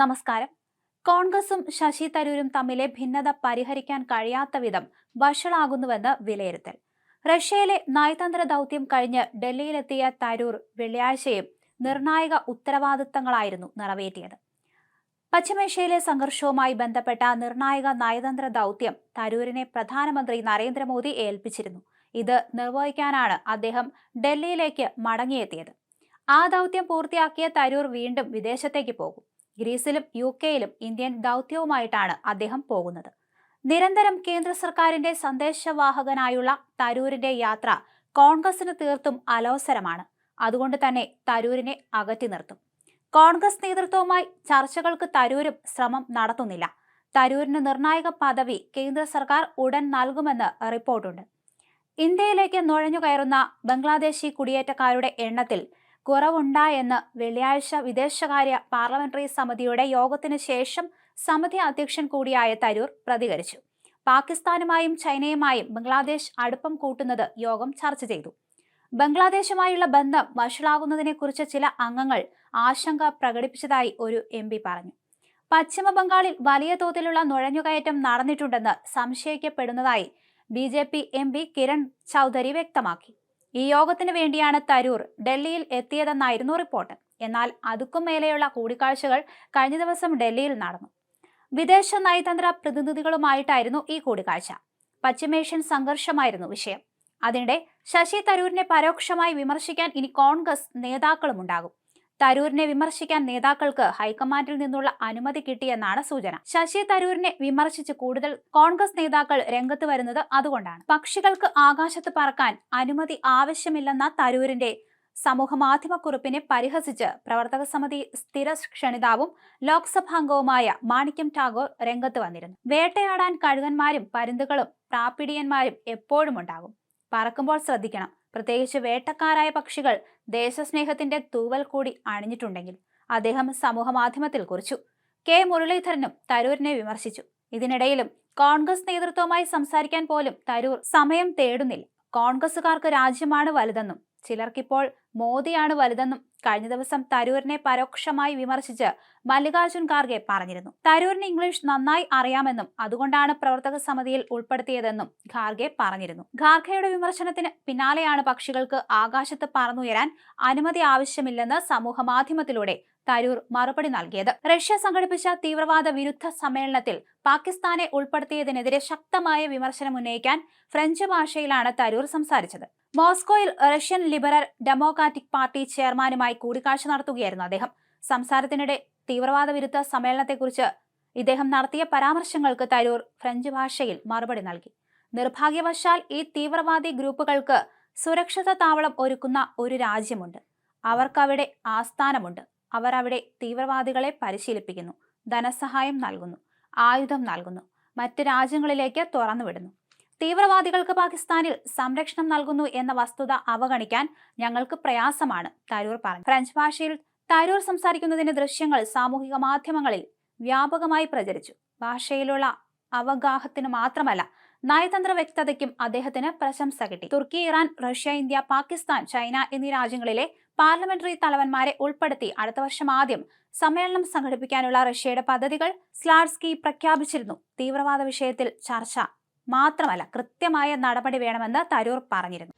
നമസ്കാരം. കോൺഗ്രസും ശശി തരൂരും തമ്മിലെ ഭിന്നത പരിഹരിക്കാൻ കഴിയാത്ത വിധം വഷളാകുന്നുവെന്ന് വിലയിരുത്തൽ. റഷ്യയിലെ നയതന്ത്ര ദൗത്യം കഴിഞ്ഞ് ഡൽഹിയിലെത്തിയ തരൂർ വെള്ളിയാഴ്ചയും നിർണായക ഉത്തരവാദിത്തങ്ങളായിരുന്നു നിറവേറ്റിയത്. പശ്ചിമേഷ്യയിലെ സംഘർഷവുമായി ബന്ധപ്പെട്ട നിർണായക നയതന്ത്ര ദൗത്യം തരൂരിനെ പ്രധാനമന്ത്രി നരേന്ദ്രമോദി ഏൽപ്പിച്ചിരുന്നു. ഇത് നിർവഹിക്കാനാണ് അദ്ദേഹം ഡൽഹിയിലേക്ക് മടങ്ങിയെത്തിയത്. ആ ദൗത്യം പൂർത്തിയാക്കിയ തരൂർ വീണ്ടും വിദേശത്തേക്ക് പോകും. ഗ്രീസിലും യു കെയിലും ഇന്ത്യൻ ദൗത്യവുമായിട്ടാണ് അദ്ദേഹം പോകുന്നത്. നിരന്തരം കേന്ദ്ര സർക്കാരിന്റെ സന്ദേശവാഹകനായുള്ള തരൂരിന്റെ യാത്ര കോൺഗ്രസിന് തീർത്തും അലോസരമാണ്. അതുകൊണ്ട് തന്നെ തരൂരിനെ അകറ്റി നിർത്തും. കോൺഗ്രസ് നേതൃത്വവുമായി ചർച്ചകൾക്ക് തരൂരും ശ്രമം നടത്തുന്നില്ല. തരൂരിന് നിർണായക പദവി കേന്ദ്ര സർക്കാർ ഉടൻ നൽകുമെന്ന് റിപ്പോർട്ടുണ്ട്. ഇന്ത്യയിലേക്ക് നുഴഞ്ഞുകയറുന്ന ബംഗ്ലാദേശി കുടിയേറ്റക്കാരുടെ എണ്ണത്തിൽ കുറവുണ്ടായെന്ന് വെള്ളിയാഴ്ച വിദേശകാര്യ പാർലമെന്ററി സമിതിയുടെ യോഗത്തിനു ശേഷം സമിതി അധ്യക്ഷൻ കൂടിയായ തരൂർ പ്രതികരിച്ചു. പാകിസ്ഥാനുമായും ചൈനയുമായും ബംഗ്ലാദേശ് അടുപ്പം കൂട്ടുന്നത് യോഗം ചർച്ച ചെയ്തു. ബംഗ്ലാദേശുമായുള്ള ബന്ധം വഷളാകുന്നതിനെക്കുറിച്ച് ചില അംഗങ്ങൾ ആശങ്ക പ്രകടിപ്പിച്ചതായി ഒരു എം പറഞ്ഞു. പശ്ചിമ ബംഗാളിൽ വലിയ തോതിലുള്ള നുഴഞ്ഞുകയറ്റം നടന്നിട്ടുണ്ടെന്ന് സംശയിക്കപ്പെടുന്നതായി B J P M P Kiran Chaudhary വ്യക്തമാക്കി. ഈ യോഗത്തിന് വേണ്ടിയാണ് തരൂർ ഡൽഹിയിൽ എത്തിയതെന്നായിരുന്നു റിപ്പോർട്ട്. എന്നാൽ അതുക്കും മേലെയുള്ള കൂടിക്കാഴ്ചകൾ കഴിഞ്ഞ ദിവസം ഡൽഹിയിൽ നടന്നു. വിദേശ നയതന്ത്ര പ്രതിനിധികളുമായിട്ടായിരുന്നു ഈ കൂടിക്കാഴ്ച. പശ്ചിമേഷ്യൻ സംഘർഷമായിരുന്നു വിഷയം. അതിനിടെ ശശി തരൂരിനെ പരോക്ഷമായി വിമർശിക്കാൻ ഇനി കോൺഗ്രസ് നേതാക്കളും ഉണ്ടാകും തരൂരിനെ വിമർശിക്കാൻ നേതാക്കൾക്ക് ഹൈക്കമാൻഡിൽ നിന്നുള്ള അനുമതി കിട്ടിയെന്നാണ് സൂചന. ശശി തരൂരിനെ വിമർശിച്ച് കൂടുതൽ കോൺഗ്രസ് നേതാക്കൾ രംഗത്ത് വരുന്നത് അതുകൊണ്ടാണ്. പക്ഷികൾക്ക് ആകാശത്ത് പറക്കാൻ അനുമതി ആവശ്യമില്ലെന്ന തരൂരിന്റെ സമൂഹ മാധ്യമക്കുറിപ്പിനെ പരിഹസിച്ച് പ്രവർത്തക സമിതി സ്ഥിര ക്ഷണിതാവും ലോക്സഭാംഗവുമായ മാണിക്യം ടാഗോർ രംഗത്ത് വന്നിരുന്നു. വേട്ടയാടാൻ കഴുകന്മാരും പരുന്തുകളും പ്രാപ്പിടിയന്മാരും എപ്പോഴും ഉണ്ടാകും. പറക്കുമ്പോൾ ശ്രദ്ധിക്കണം. പ്രത്യേകിച്ച് വേട്ടക്കാരായ പക്ഷികൾ ദേശസ്നേഹത്തിന്റെ തൂവൽ കൂടി അണിഞ്ഞിട്ടുണ്ടെങ്കിൽ അദ്ദേഹം സമൂഹ മാധ്യമത്തിൽ കുറിച്ചു. കെ. മുരളീധരനും തരൂരിനെ വിമർശിച്ചു. ഇതിനിടയിലും കോൺഗ്രസ് നേതൃത്വവുമായി സംസാരിക്കാൻ പോലും തരൂർ സമയം തേടുന്നില്ല. കോൺഗ്രസുകാർക്ക് രാജ്യമാണ് വലുതെന്നും ചിലർക്കിപ്പോൾ മോദിയാണ് വലുതെന്നും കഴിഞ്ഞ ദിവസം തരൂരിനെ പരോക്ഷമായി വിമർശിച്ച് മല്ലികാർജുൻ ഖാർഗെ പറഞ്ഞിരുന്നു. തരൂരിന് ഇംഗ്ലീഷ് നന്നായി അറിയാമെന്നും അതുകൊണ്ടാണ് പ്രവർത്തക സമിതിയിൽ ഉൾപ്പെടുത്തിയതെന്നും ഖാർഗെ പറഞ്ഞിരുന്നു. ഖാർഗെയുടെ വിമർശനത്തിന് പിന്നാലെയാണ് പക്ഷികൾക്ക് ആകാശത്ത് പറന്നുയരാൻ അനുമതി ആവശ്യമില്ലെന്ന് സമൂഹ മാധ്യമത്തിലൂടെ തരൂർ മറുപടി നൽകിയത്. റഷ്യ സംഘടിപ്പിച്ച തീവ്രവാദ വിരുദ്ധ സമ്മേളനത്തിൽ പാകിസ്ഥാനെ ഉൾപ്പെടുത്തിയതിനെതിരെ ശക്തമായ വിമർശനം ഉന്നയിക്കാൻ ഫ്രഞ്ച് ഭാഷയിലാണ് തരൂർ സംസാരിച്ചത്. മോസ്കോയിൽ റഷ്യൻ ലിബറൽ ഡെമോക്രാറ്റിക് പാർട്ടി ചെയർമാനുമായി കൂടിക്കാഴ്ച നടത്തുകയായിരുന്നു അദ്ദേഹം. സംസാരത്തിനിടെ തീവ്രവാദ വിരുദ്ധ സമ്മേളനത്തെക്കുറിച്ച് ഇദ്ദേഹം നടത്തിയ പരാമർശങ്ങൾക്ക് തരൂർ ഫ്രഞ്ച് ഭാഷയിൽ മറുപടി നൽകി. നിർഭാഗ്യവശാൽ ഈ തീവ്രവാദി ഗ്രൂപ്പുകൾക്ക് സുരക്ഷിത താവളം ഒരുക്കുന്ന ഒരു രാജ്യമുണ്ട്. അവർക്കവിടെ ആസ്ഥാനമുണ്ട്. അവർ അവിടെ തീവ്രവാദികളെ പരിശീലിപ്പിക്കുന്നു ധനസഹായം നൽകുന്നു ആയുധം നൽകുന്നു മറ്റ് രാജ്യങ്ങളിലേക്ക് തുറന്നുവിടുന്നു തീവ്രവാദികൾക്ക് പാകിസ്ഥാനിൽ സംരക്ഷണം നൽകുന്നു എന്ന വസ്തുത അവഗണിക്കാൻ ഞങ്ങൾക്ക് പ്രയാസമാണ് തരൂർ പറഞ്ഞു. ഫ്രഞ്ച് ഭാഷയിൽ തരൂർ സംസാരിക്കുന്നതിന്റെ ദൃശ്യങ്ങൾ സാമൂഹിക മാധ്യമങ്ങളിൽ വ്യാപകമായി പ്രചരിച്ചു. ഭാഷയിലുള്ള അവഗാഹത്തിന് മാത്രമല്ല നയതന്ത്ര വ്യക്തതയ്ക്കും അദ്ദേഹത്തിന് പ്രശംസ കിട്ടി. Turkey Iran Russia India Pakistan China എന്നീ രാജ്യങ്ങളിലെ പാർലമെന്ററി തലവന്മാരെ ഉൾപ്പെടുത്തി അടുത്ത വർഷം ആദ്യം സമ്മേളനം സംഘടിപ്പിക്കാനുള്ള റഷ്യയുടെ പദ്ധതികൾ സ്ലാഡ്സ്കി പ്രഖ്യാപിച്ചിരുന്നു. തീവ്രവാദ വിഷയത്തിൽ ചർച്ച മാത്രമല്ല കൃത്യമായ നടപടി വേണമെന്ന് തരൂർ പറഞ്ഞിരുന്നു